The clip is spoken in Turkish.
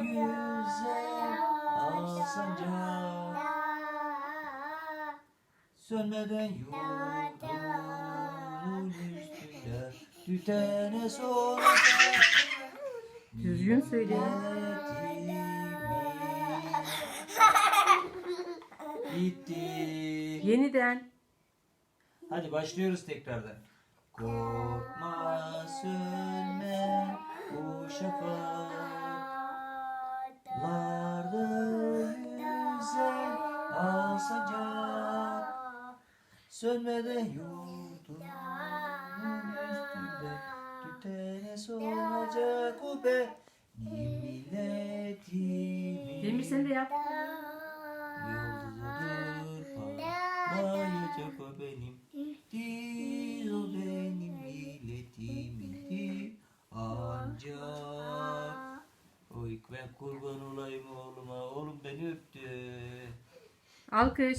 Güzel alsancak Sönmeden yurdun üstünde Tütene soracak Düzgün söyle. Gitti. Yeniden. Hadi başlıyoruz tekrardan. Korkma sönme bu şafaklarda alsacak. Sönmeden yurdun üstünde tütene solacak o be. Milletimin Demir sen de yap. parlayacak o benim. Diz o benim milletimindir ancak. Oy ben kurban olayım oğluma. Oğlum beni öptü Alkış.